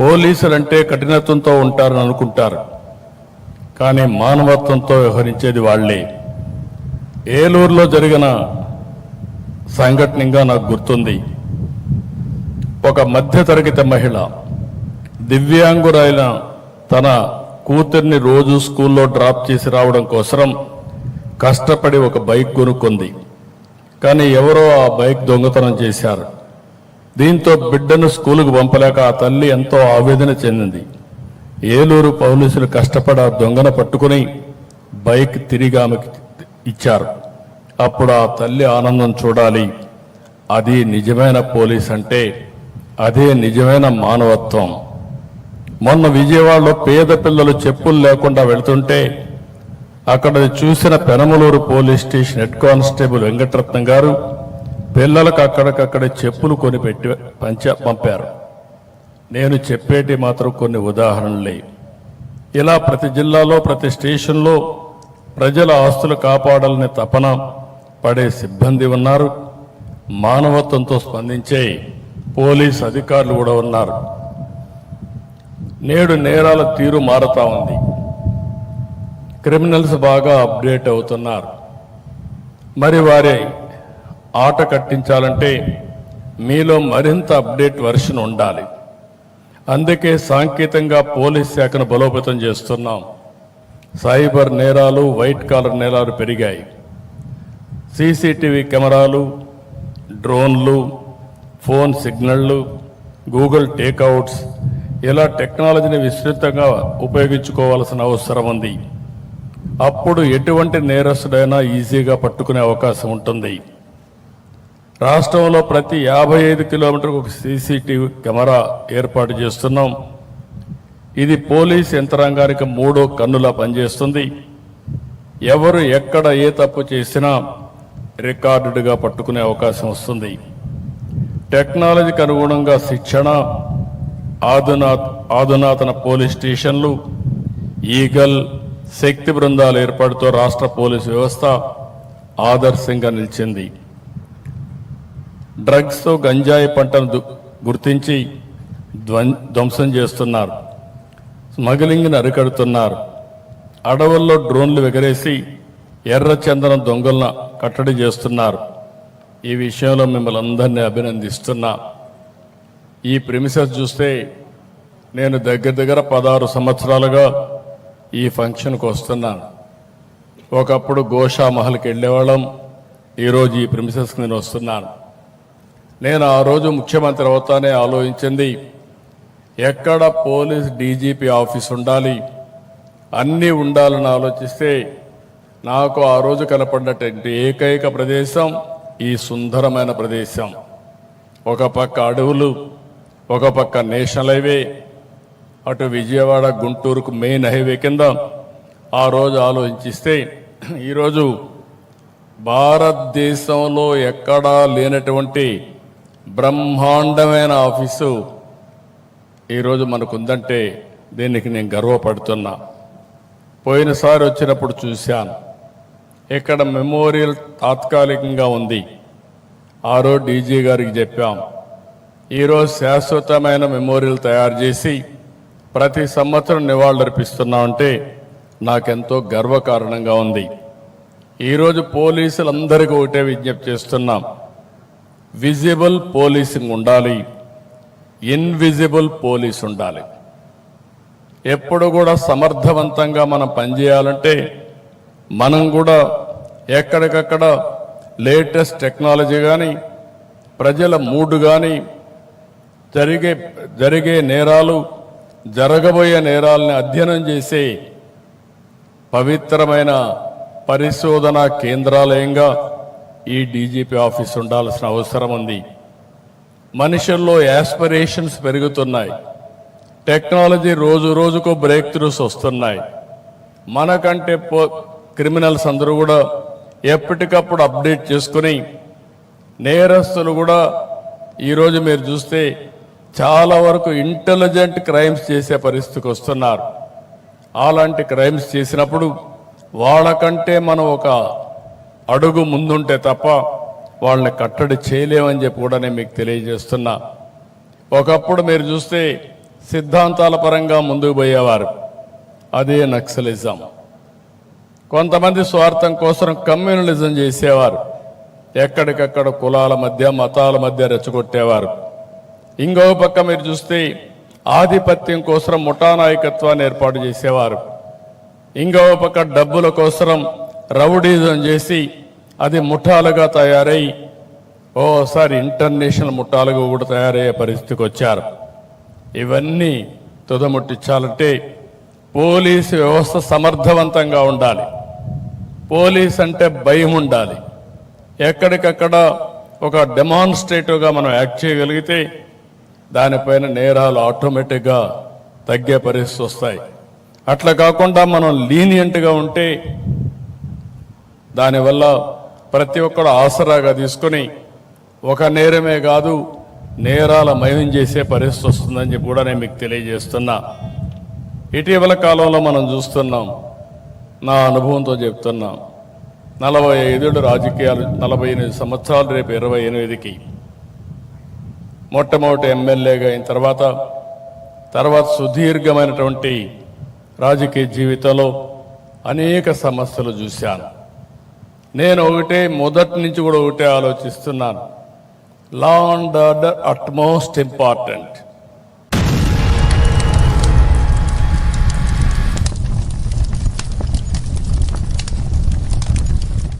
పోలీసులు అంటే కఠినత్వంతో ఉంటారని అనుకుంటారు. కానీ మానవత్వంతో వ్యవహరించేది వాళ్ళే. ఏలూరులో జరిగిన సంఘటనగా నాకు గుర్తుంది. ఒక మధ్యతరగతి మహిళ దివ్యాంగురైన తన కూతుర్ని రోజు స్కూల్లో డ్రాప్ చేసి రావడం కోసరం కష్టపడి ఒక బైక్ కొనుక్కుంది. కానీ ఎవరో ఆ బైక్ దొంగతనం చేశారు. దీంతో బిడ్డను స్కూలుకు పంపలేక ఆ తల్లి ఎంతో ఆవేదన చెందింది. ఏలూరు పోలీసులు కష్టపడి ఆ దొంగన పట్టుకుని బైక్ తిరిగి ఆమెకి ఇచ్చారు. అప్పుడు ఆ తల్లి ఆనందం చూడాలి. అది నిజమైన పోలీస్ అంటే అదే నిజమైన మానవత్వం. మొన్న విజయవాడలో పేద పిల్లలు చెప్పులు లేకుండా వెళ్తుంటే అక్కడ చూసిన Penamaluru police station head constable Venkataratnam garu పిల్లలకు అక్కడికక్కడే చెప్పులు కొని పెట్టి పంచ పంపారు. నేను చెప్పేటి మాత్రం కొన్ని ఉదాహరణలే. ఇలా ప్రతి జిల్లాలో ప్రతి స్టేషన్లో ప్రజల ఆస్తులు కాపాడాలనే తపన పడే సిబ్బంది ఉన్నారు. మానవత్వంతో స్పందించే పోలీస్ అధికారులు కూడా ఉన్నారు. నేడు నేరాల తీరు మారుతా ఉంది. క్రిమినల్స్ బాగా అప్డేట్ అవుతున్నారు. మరి వారి ఆట కట్టించాలంటే మీలో మరింత అప్డేట్ వర్షన్ ఉండాలి. అందుకే సాంకేతికంగా పోలీస్ శాఖను బలోపేతం చేస్తున్నాం. సైబర్ నేరాలు వైట్ కాలర్ నేరాలు పెరిగాయి. సీసీటీవీ కెమెరాలు డ్రోన్లు ఫోన్ సిగ్నళ్ళు గూగుల్ టేక్అవుట్స్ ఇలా టెక్నాలజీని విస్తృతంగా ఉపయోగించుకోవాల్సిన అవసరం ఉంది. అప్పుడు ఎటువంటి నేరస్తుడైనా ఈజీగా పట్టుకునే అవకాశం ఉంటుంది. రాష్ట్రంలో ప్రతి యాభై ఐదు కిలోమీటర్కు ఒక సీసీటీవీ కెమెరా ఏర్పాటు చేస్తున్నాం. ఇది పోలీస్ యంత్రాంగానికి మూడో కన్నులా పనిచేస్తుంది. ఎవరు ఎక్కడ ఏ తప్పు చేసినా రికార్డుగా పట్టుకునే అవకాశం వస్తుంది. టెక్నాలజీకి అనుగుణంగా శిక్షణ ఆధునా ఆధునాతన పోలీస్ స్టేషన్లు ఈగల్ శక్తి బృందాల ఏర్పాటుతో రాష్ట్ర పోలీసు వ్యవస్థ ఆదర్శంగా నిలిచింది. డ్రగ్స్తో గంజాయి పంటను గుర్తించి ధ్వం- ధ్వంసం చేస్తున్నారు. స్మగ్లింగ్ని అరికడుతున్నారు. అడవుల్లో డ్రోన్లు ఎగరేసి ఎర్ర చందనం దొంగలను కట్టడి చేస్తున్నారు. ఈ విషయంలో మిమ్మల్ని అందరినీ అభినందిస్తున్నా. ఈ ప్రిమిసెస్ చూస్తే నేను దగ్గర దగ్గర పదహారు సంవత్సరాలుగా ఈ ఫంక్షన్కి వస్తున్నాను. ఒకప్పుడు గోషా మహల్కి వెళ్ళేవాళ్ళం. ఈరోజు ఈ ప్రిమిసెస్కి నేను వస్తున్నాను. నేను ఆ రోజు ముఖ్యమంత్రి అవుతానే ఆలోచించింది. ఎక్కడ పోలీస్ డీజీపీ ఆఫీస్ ఉండాలి? అన్నీ ఉండాలని ఆలోచిస్తే నాకు ఆ రోజు కనపడినటువంటి ఏకైక ప్రదేశం ఈ సుందరమైన ప్రదేశం. ఒక పక్క అడవులు ఒక పక్క నేషనల్ హైవే అటు విజయవాడ గుంటూరుకు మెయిన్ హైవే కింద ఆ రోజు ఆలోచిస్తే ఈరోజు భారతదేశంలో ఎక్కడా లేనటువంటి బ్రహ్మాండమైన ఆఫీసు. ఈరోజు మనకుందంటే దీనికి నేను గర్వపడుతున్నా. పోయినసారి వచ్చినప్పుడు చూశాను. ఇక్కడ మెమోరియల్ తాత్కాలికంగా ఉంది. ఆ రోజు డీజీ గారికి చెప్పాం. ఈరోజు శాశ్వతమైన మెమోరియల్ తయారు చేసి ప్రతి సంవత్సరం నివాళులర్పిస్తున్నామంటే నాకెంతో గర్వకారణంగా ఉంది. ఈరోజు పోలీసులందరికీ ఒకటే విజ్ఞప్తి చేస్తున్నాం. విజిబుల్ పోలీసింగ్ ఉండాలి. ఇన్విజిబుల్ పోలీస్ ఉండాలి. ఎప్పుడు కూడా సమర్థవంతంగా మనం పనిచేయాలంటే మనం కూడా ఎక్కడికక్కడ లేటెస్ట్ టెక్నాలజీ కానీ ప్రజల మూడు కానీ జరిగే జరిగే నేరాలు జరగబోయే నేరాలని అధ్యయనం చేసే పవిత్రమైన పరిశోధన కేంద్రాలయంగా ఈ డీజీపీ ఆఫీస్ ఉండాల్సిన అవసరం ఉంది. మనుషుల్లో యాస్పిరేషన్స్ పెరుగుతున్నాయి. టెక్నాలజీ రోజు రోజుకు బ్రేక్ త్రూస్ వస్తున్నాయి. మనకంటే పో క్రిమినల్స్ అందరూ కూడా ఎప్పటికప్పుడు అప్డేట్ చేసుకుని నేరస్తులు కూడా ఈరోజు మీరు చూస్తే చాలా వరకు ఇంటెలిజెంట్ క్రైమ్స్ చేసే పరిస్థితికి వస్తున్నారు. అలాంటి క్రైమ్స్ చేసినప్పుడు వాళ్ళకంటే మనం ఒక అడుగు ముందుంటే తప్ప వాళ్ళని కట్టడి చేయలేమని చెప్పి కూడా నేను మీకు తెలియజేస్తున్నా. ఒకప్పుడు మీరు చూస్తే సిద్ధాంతాల పరంగా ముందుకు పోయేవారు. అదే నక్సలిజం. కొంతమంది స్వార్థం కోసం కమ్యూనలిజం చేసేవారు. ఎక్కడికక్కడ కులాల మధ్య మతాల మధ్య రెచ్చగొట్టేవారు. ఇంకో పక్క మీరు చూస్తే ఆధిపత్యం కోసం ముఠా నాయకత్వాన్ని ఏర్పాటు చేసేవారు. ఇంకో పక్క డబ్బుల కోసం రౌడీజం చేసి అది ముఠాలుగా తయారై ఓసారి ఇంటర్నేషనల్ ముఠాలుగా కూడా తయారయ్యే పరిస్థితికి వచ్చారు. ఇవన్నీ తుదముట్టించాలంటే పోలీసు వ్యవస్థ సమర్థవంతంగా ఉండాలి. పోలీస్ అంటే భయం ఉండాలి. ఎక్కడికక్కడ ఒక డెమాన్స్ట్రేటివ్గా మనం యాక్ట్ చేయగలిగితే దానిపైన నేరాలు ఆటోమేటిక్గా తగ్గే పరిస్థితి వస్తాయి. అట్లా కాకుండా మనం లీనియంట్గా ఉంటే దానివల్ల ప్రతి ఒక్కడు ఆసరాగా తీసుకొని ఒక నేరమే కాదు నేరాల మయం చేసే పరిస్థితి వస్తుందని చెప్పి కూడా నేను మీకు తెలియజేస్తున్నా. ఇటీవల కాలంలో మనం చూస్తున్నాం నా అనుభవంతో చెప్తున్నాం. నలభై ఐదేళ్ళు రాజకీయాలు నలభై ఎనిమిది సంవత్సరాలు రేపు ఇరవై ఎనిమిదికి. మొట్టమొదటి ఎమ్మెల్యేగా అయిన తర్వాత తర్వాత సుదీర్ఘమైనటువంటి రాజకీయ జీవితంలో అనేక సమస్యలు చూశాను. నేను ఒకటే మొదటి నుంచి కూడా ఒకటే ఆలోచిస్తున్నాను. Law and order utmost important